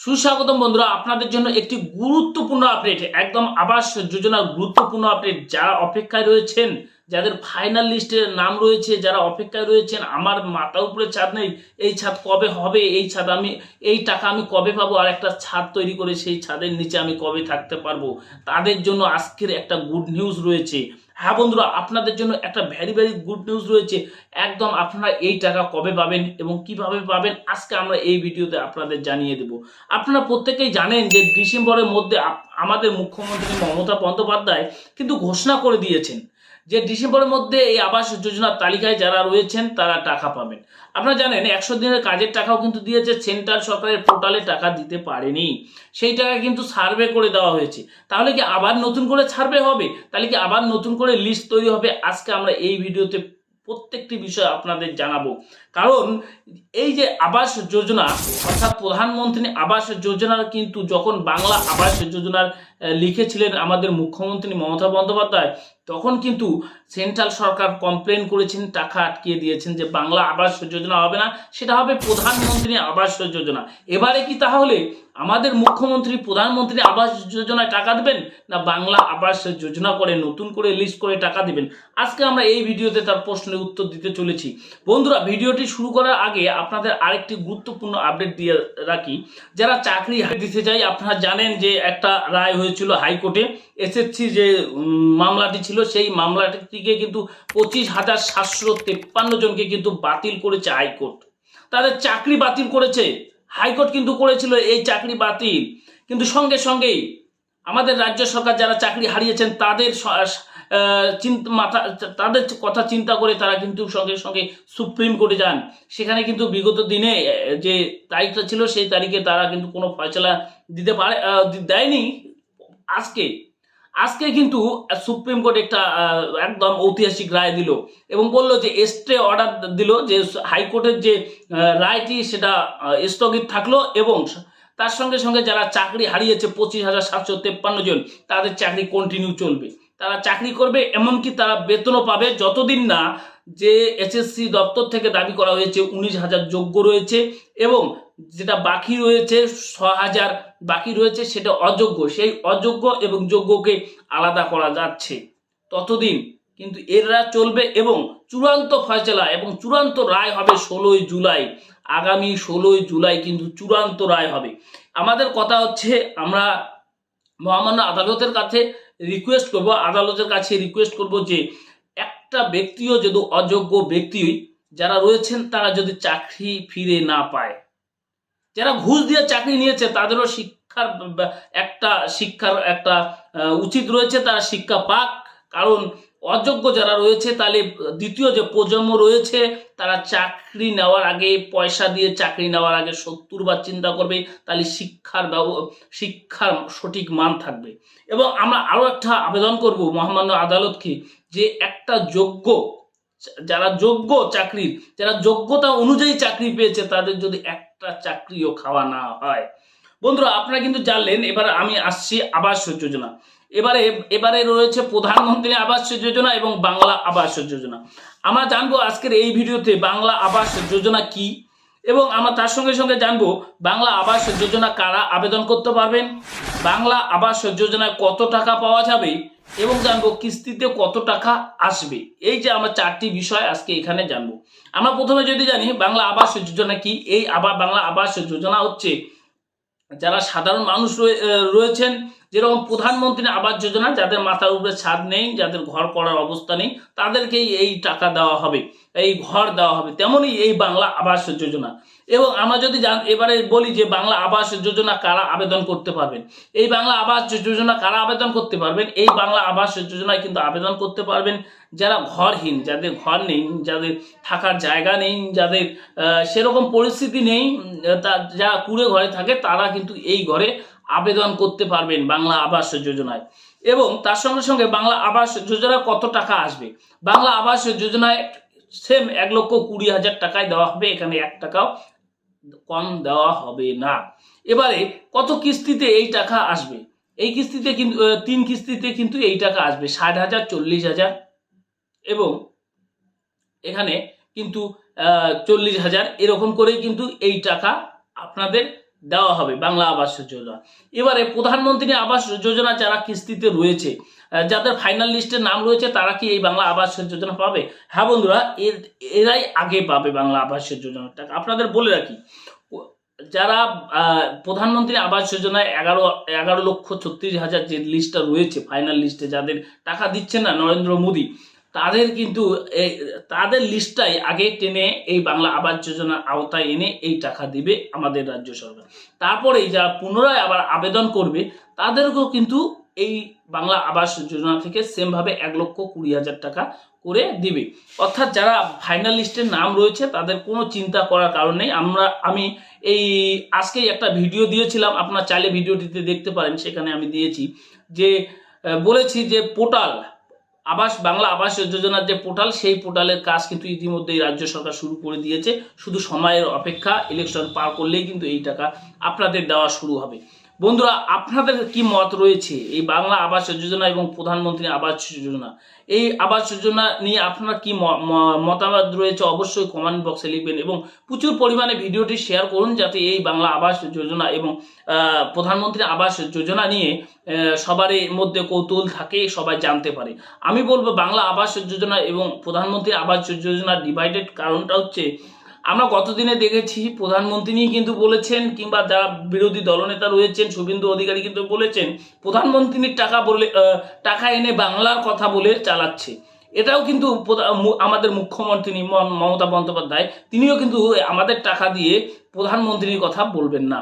সুস্বাগতম বন্ধুরা, আপনাদের জন্য একটি গুরুত্বপূর্ণ আপডেট একদম আবাস যোজনার গুরুত্বপূর্ণ আপডেট যারা অপেক্ষায় রয়েছেন, যাদের ফাইনাল লিস্টের নাম রয়েছে, যারা অপেক্ষায় রয়েছেন, আমার মাথার উপরে ছাদ নেই, এই ছাদ কবে হবে, এই ছাদ আমি, এই টাকা আমি কবে পাবো, আর একটা ছাদ তৈরি করে সেই ছাদের নিচে আমি কবে থাকতে পারব? তাদের জন্য আজকের একটা গুড নিউজ রয়েছে। হ্যাঁ বন্ধুরা, আপনাদের জন্য একটা ভ্যারি ভ্যারি গুড নিউজ রয়েছে। একদম আপনারা এই টাকা কবে পাবেন এবং কীভাবে পাবেন, আজকে আমরা এই ভিডিওতে আপনাদের জানিয়ে দেব। আপনারা প্রত্যেকেই জানেন যে ডিসেম্বরের মধ্যে আমাদের মুখ্যমন্ত্রী মমতা বন্দ্যোপাধ্যায় কিন্তু ঘোষণা করে দিয়েছেন। যে ডিসেম্বরের মধ্যে এই আবাস যোজনার তালিকায় যারা রয়েছেন, তারা টাকা পাবেন। আপনারা জানেন, একশো দিনের কাজের টাকাও কিন্তু দিয়েছে, সেন্ট্রাল সরকারের পোর্টালে টাকা দিতে পারেনি। সেই টাকা কিন্তু সার্ভে করে দেওয়া হয়েছে। তাহলে কি আবার নতুন করে সার্ভে হবে? তাহলে কি আবার নতুন করে লিস্ট তৈরি হবে? আজকে আমরা এই ভিডিওতে প্রত্যেকটি বিষয় আপনাদের জানাব। কারণ এই যে আবাস যোজনা, অর্থাৎ প্রধানমন্ত্রী আবাস যোজনার কিন্তু যখন বাংলা আবাস যোজনার লিখেছিলেন আমাদের মুখ্যমন্ত্রী মমতা বন্দ্যোপাধ্যায়, তখন কিন্তু সেন্ট্রাল সরকার কমপ্লেন করেছেন, টাকা আটকিয়ে দিয়েছেন যে বাংলা আবাস যোজনা হবে না, সেটা হবে প্রধানমন্ত্রী আবাস যোজনা। এবারে কি তাহলে আমাদের মুখ্যমন্ত্রী, প্রধানমন্ত্রী আবাস যোজনায় টাকা দেবেন না বাংলা আবাস যোজনা করে, নতুন করে লিস্ট করে টাকা দেবেন? আজকে আমরা এই ভিডিওতে তার প্রশ্নের উত্তর দিতে চলেছি। বন্ধুরা, ভিডিওটি শুরু করার আগে আপনাদের আরেকটি গুরুত্বপূর্ণ আপডেট দিয়ে রাখি। যারা চাকরি দিতে চাই আপনারা জানেন যে একটা রায় হয়েছিল হাইকোর্টে। এসএসসি যে মামলাটি ছিল, সেই মামলাটিকে কিন্তু পঁচিশ হাজার সাতশো তেপ্পান্ন জনকে কিন্তু বাতিল করেছে হাইকোর্ট। তাদের চাকরি বাতিল করেছে। হাইকোর্ট কিন্তু করেছিল এই চাকরি বাতিল। কিন্তু সঙ্গে সঙ্গেই আমাদের রাজ্য সরকার যারা চাকরি হারিয়েছেন, তাদের মাথা তাদের কথা চিন্তা করে তারা কিন্তু সঙ্গে সঙ্গে সুপ্রিম কোর্টে যান। সেখানে কিন্তু বিগত দিনে যে তারিখটা ছিল, সেই তারিখে তারা কিন্তু কোনো ফয়সলা দিতে পারে দেয়নি। আজকে আজকে কিন্তু সুপ্রিম কোর্ট একটা একদম ঐতিহাসিক রায় দিল এবং বলল যে স্টে অর্ডার দিল, যে হাইকোর্টের যে রায়টি সেটা স্থগিত থাকল এবং তার সঙ্গে সঙ্গে যারা চাকরি হারিয়েছে পঁচিশ হাজার সাতশো তেপ্পান্ন জন, তাদের চাকরি কন্টিনিউ চলবে। তারা চাকরি করবে এমনকি তারা বেতনও পাবে যতদিন না যে এসএসসি দপ্তর থেকে দাবি করা হয়েছে উনিশ হাজার যোগ্য রয়েছে এবং যেটা বাকি রয়েছে ছ হাজার বাকি রয়েছে সেটা অযোগ্য। সেই অযোগ্য এবং যোগ্যকে আলাদা করা যাচ্ছে। ততদিন কিন্তু এরা চলবে এবং চূড়ান্ত ফয়সলা এবং চূড়ান্ত রায় হবে ষোলোই জুলাই। আগামী ষোলোই জুলাই কিন্তু চূড়ান্ত রায় হবে। আমাদের কথা হচ্ছে, আমরা মহামান্য আদালতের কাছে রিকোয়েস্ট করব, আদালতের কাছে রিকোয়েস্ট করব যে একটা ব্যক্তিও যদি অযোগ্য ব্যক্তি যারা রয়েছেন, তারা যদি চাকরি ফিরে না পায়। যারা ঘুষ দিয়ে চাকরি নিয়েছে, তাদেরও শিক্ষার একটা শিক্ষার একটা উচিত রয়েছে, তারা শিক্ষা পাক। কারণ অযোগ্য যারা রয়েছে, তাহলে দ্বিতীয় যে প্রজন্ম রয়েছে, তারা চাকরি নেওয়ার আগে, পয়সা দিয়ে চাকরি নেওয়ার আগে সত্তর বার চিন্তা করবে, তাহলে শিক্ষার শিক্ষার সঠিক মান থাকবে। এবং আমরা আরও একটা আবেদন করব মহামান্য আদালতকে, যে একটা যোগ্য যারা যোগ্য চাকরির, যারা যোগ্যতা অনুযায়ী চাকরি পেয়েছে, তাদের যদি একটা চাকরিও খাওয়া না হয়। বন্ধুরা, আপনারা কিন্তু জানলেন, এবার আমি আসছি আবাস যোজনা। এবারে এবারে রয়েছে প্রধানমন্ত্রী আবাস যোজনা এবং বাংলা আবাস যোজনা। আমরা জানব আজকের এই ভিডিওতে বাংলা আবাস যোজনা কি এবং আমরা তার সঙ্গে সঙ্গে জানব বাংলা আবাস যোজনা কারা আবেদন করতে পারবেন, বাংলা আবাস যোজনায় কত টাকা পাওয়া যাবে এবং জানব কিস্তিতে কত টাকা আসবে। এই যে আমরা চারটি বিষয় আজকে এখানে জানব। আমরা প্রথমে যদি জানি, বাংলা আবাস যোজনা কি? এই আবার বাংলা আবাস যোজনা হচ্ছে, যারা সাধারণ মানুষ রয়ে- রয়েছেন যেরকম প্রধানমন্ত্রী আবাস যোজনা, যাদের মাথার উপরে ছাদ নেই, যাদের ঘর করার অবস্থা নেই, তাদেরকেই এই টাকা দেওয়া হবে, এই ঘর দেওয়া হবে। তেমনই এই বাংলা আবাস যোজনা। এবং আমরা যদি এবারে বলি যে বাংলা আবাস যোজনা কারা আবেদন করতে পারবেন? এই বাংলা আবাস যোজনা কারা আবেদন করতে পারবেন? এই বাংলা আবাস যোজনায় কিন্তু আবেদন করতে পারবেন যারা ঘরহীন, যাদের ঘর নেই, যাদের থাকার জায়গা নেই, যাদের সেরকম পরিস্থিতি নেই তা, যারা কুড়ে ঘরে থাকে, তারা কিন্তু এই ঘরে আবেদন করতে পারবেন বাংলা আবাস যোজনায়। এবং তার সঙ্গে সঙ্গে বাংলা আবাস যোজনা কত টাকা আসবে? বাংলা আবাস যোজনায় সেম এক লক্ষ কুড়ি হাজার টাকায় দেওয়া হবে, এখানে এক টাকাও কম দেওয়া হবে না। এবারে কত কিস্তিতে এই টাকা আসবে? এই কিস্তিতে কিন্তু তিন কিস্তিতে কিন্তু এই টাকা আসবে, ষাট হাজার, চল্লিশ হাজার এবং এখানে কিন্তু চল্লিশ হাজার। এরকম করেই কিন্তু এই টাকা আপনাদের দেওয়া হবে, বাংলা আবাস যোজনা। এবারে প্রধানমন্ত্রী আবাস যোজনা যারা কিস্তিতে রয়েছে যাদের ফাইনাল লিস্টে নাম রয়েছে, তারা কি এই বাংলা আবাস যোজনা পাবে? হ্যাঁ বন্ধুরা, এর, এরাই আগে পাবে বাংলা আবাস যোজনার টাকা। আপনাদের বলে রাখি যারা প্রধানমন্ত্রী আবাস যোজনায় এগারো এগারো লক্ষ ছত্রিশ হাজার যে লিস্টটা রয়েছে ফাইনাল লিস্টে যাদের টাকা দিচ্ছে না নরেন্দ্র মোদী তাদের কিন্তু এই, তাদের লিস্টটাই আগে টেনে এই বাংলা আবাস যোজনার আওতায় এনে এই টাকা দিবে আমাদের রাজ্য সরকার। তারপরেই যারা পুনরায় আবার আবেদন করবে, তাদেরকেও কিন্তু এই বাংলা আবাস যোজনা থেকে সেমভাবে এক লক্ষ কুড়ি হাজার টাকা করে দিবে। অর্থাৎ যারা ফাইনাল লিস্টের নাম রয়েছে, তাদের কোনো চিন্তা করার কারণ নেই। আমরা, আমি এই, আজকেই একটা ভিডিও দিয়েছিলাম, আপনার চাইলে ভিডিওটিতে দেখতে পারেন, সেখানে আমি দিয়েছি যে বলেছি যে, পোর্টাল আবাস, বাংলা আবাস যোজনার যে পোর্টাল, সেই পোর্টালের কাজ কিন্তু ইতিমধ্যেই রাজ্য সরকার শুরু করে দিয়েছে। শুধু সময়ের অপেক্ষা ইলেকশন পার করলেই কিন্তু এই টাকা আপনাদের দেওয়া শুরু হবে। বন্ধুরা আপনাদের কি মত রয়েছে? এই বাংলা আবাস যোজনা এবং প্রধানমন্ত্রী আবাস যোজনা। এই আবাস যোজনা নিয়ে আপনার কি মতামত রয়েছে অবশ্যই কমেন্ট বক্সে লিখবেন এবং প্রচুর পরিমাণে ভিডিওটি শেয়ার করুন যাতে এই বাংলা আবাস যোজনা এবং প্রধানমন্ত্রী আবাস যোজনা নিয়ে আহ, সবারই মধ্যে কৌতূহল থাকে সবাই জানতে পারে। আমি বলব বাংলা আবাস যোজনা এবং প্রধানমন্ত্রী আবাস যোজনা ডিভাইডেড কারণটা হচ্ছে আমরা গতদিনে দেখেছি প্রধানমন্ত্রী কিন্তু বলেছেন, কিংবা যারা বিরোধী দলনেতা রয়েছেন, শুভেন্দু অধিকারী কিন্তু বলেছেন প্রধানমন্ত্রীর টাকা বলে টাকা এনে বাংলার কথা বলে চালাচ্ছে। এটাও কিন্তু আমাদের মুখ্যমন্ত্রী মমতা বন্দ্যোপাধ্যায়, তিনিও কিন্তু আমাদের টাকা দিয়ে প্রধানমন্ত্রীর কথা বলবেন না।